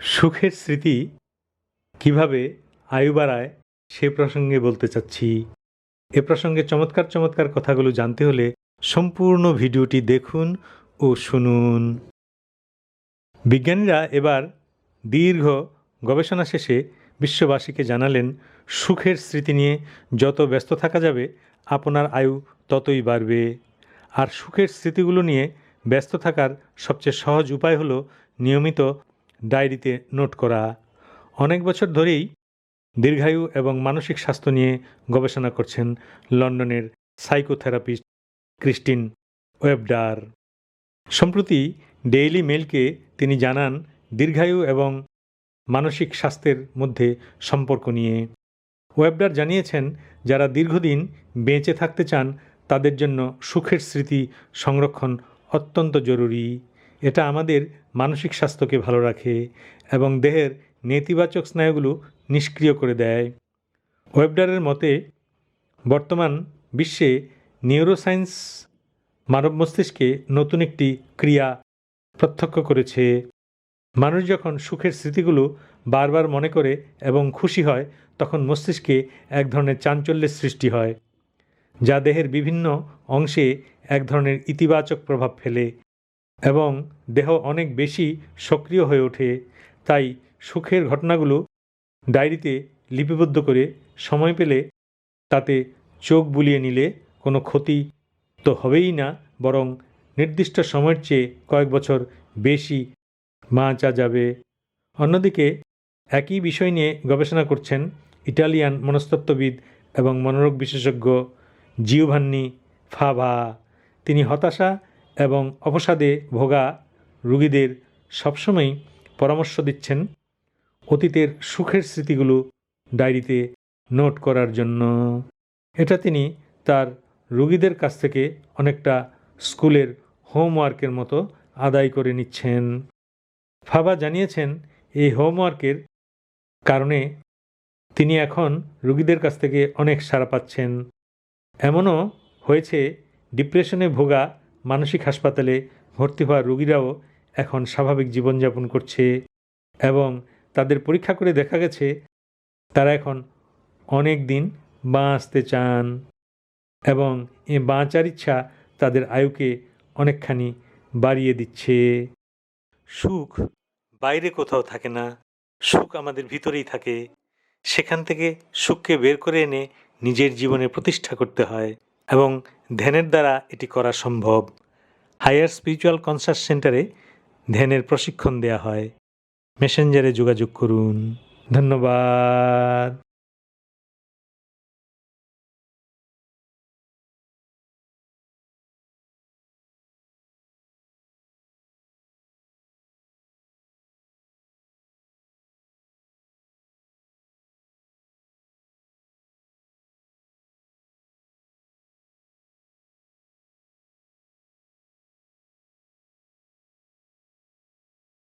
সুখের স্মৃতি কীভাবে আয়ু বাড়ায় সে প্রসঙ্গে বলতে চাচ্ছি? এ প্রসঙ্গে চমৎকার চমৎকার কথাগুলো জানতে হলে সম্পূর্ণ ভিডিওটি দেখুন ও শুনুন। বিজ্ঞানীরা এবার দীর্ঘ গবেষণা শেষে বিশ্ববাসীকে জানালেন, সুখের স্মৃতি নিয়ে যত ব্যস্ত থাকা যাবে, আপনার আয়ু ততই বাড়বে। আর সুখের স্মৃতিগুলো নিয়ে ব্যস্ত থাকার সবচেয়ে সহজ উপায় হলো নিয়মিত ডায়েরিতে নোট করা। অনেক বছর ধরেই দীর্ঘায়ু এবং মানসিক স্বাস্থ্য নিয়ে গবেষণা করছেন লন্ডনের সাইকোথেরাপিস্ট ক্রিস্টিন ওয়েবডার। সম্প্রতি ডেইলি মেলকে তিনি জানান দীর্ঘায়ু এবং মানসিক স্বাস্থ্যের মধ্যে সম্পর্ক নিয়ে। ওয়েবডার জানিয়েছেন, যারা দীর্ঘদিন বেঁচে থাকতে চান, তাদের জন্য সুখের স্মৃতি সংরক্ষণ অত্যন্ত জরুরি। এটা আমাদের মানসিক স্বাস্থ্যকে ভালো রাখে এবং দেহের নেতিবাচক স্নায়ুগুলো নিষ্ক্রিয় করে দেয়। ওয়েবডারের মতে, বর্তমান বিশ্বে নিউরোসায়েন্স মানব মস্তিষ্কে নতুন একটি ক্রিয়া প্রত্যক্ষ করেছে। মানুষ যখন সুখের স্মৃতিগুলো বারবার মনে করে এবং খুশি হয়, তখন মস্তিষ্কে এক ধরনের চাঞ্চল্যের সৃষ্টি হয়, যা দেহের বিভিন্ন অংশে এক ধরনের ইতিবাচক প্রভাব ফেলে। এবং দেহ অনেক বেশি সক্রিয় হয়ে ওঠে। তাই সুখের ঘটনাগুলো ডায়েরিতে লিপিবদ্ধ করে সময় পেলে তাতে চোখ বুলিয়ে নিলে কোনো ক্ষতি তো হবেই না, বরং নির্দিষ্ট সময়ের চেয়ে কয়েক বছর বেশি বাঁচা যাবে। অন্যদিকে একই বিষয় নিয়ে গবেষণা করছেন ইটালিয়ান মনস্তত্ত্ববিদ এবং মনোরোগ বিশেষজ্ঞ জিওভান্নি ফাভা। তিনি হতাশা এবং অবসাদে ভোগা রুগীদের সবসময় পরামর্শ দিচ্ছেন অতীতের সুখের স্মৃতিগুলো ডায়েরিতে নোট করার জন্য। এটা তিনি তার রুগীদের কাছ থেকে অনেকটা স্কুলের হোমওয়ার্কের মতো আদায় করে নিচ্ছেন। ফাবা জানিয়েছেন, এই হোমওয়ার্কের কারণে তিনি এখন রুগীদের কাছ থেকে অনেক সাড়া পাচ্ছেন। এমনও হয়েছে, ডিপ্রেশনে ভোগা মানসিক হাসপাতালে ভর্তি হওয়া রুগীরাও এখন স্বাভাবিক জীবনযাপন করছে এবং তাদের পরীক্ষা করে দেখা গেছে, তারা এখন অনেক দিন বাঁচতে চান এবং এ বাঁচার ইচ্ছা তাদের আয়ুকে অনেকখানি বাড়িয়ে দিচ্ছে। সুখ বাইরে কোথাও থাকে না, সুখ আমাদের ভিতরেই থাকে। সেখান থেকে সুখকে বের করে এনে নিজের জীবনে প্রতিষ্ঠা করতে হয় এবং ধ্যানের দ্বারা এটি করা সম্ভব। হায়ার স্পিরিচুয়াল কনসার্ট সেন্টারে ধ্যানের প্রশিক্ষণ দেওয়া হয়। মেসেঞ্জারে যোগাযোগ করুন। ধন্যবাদ।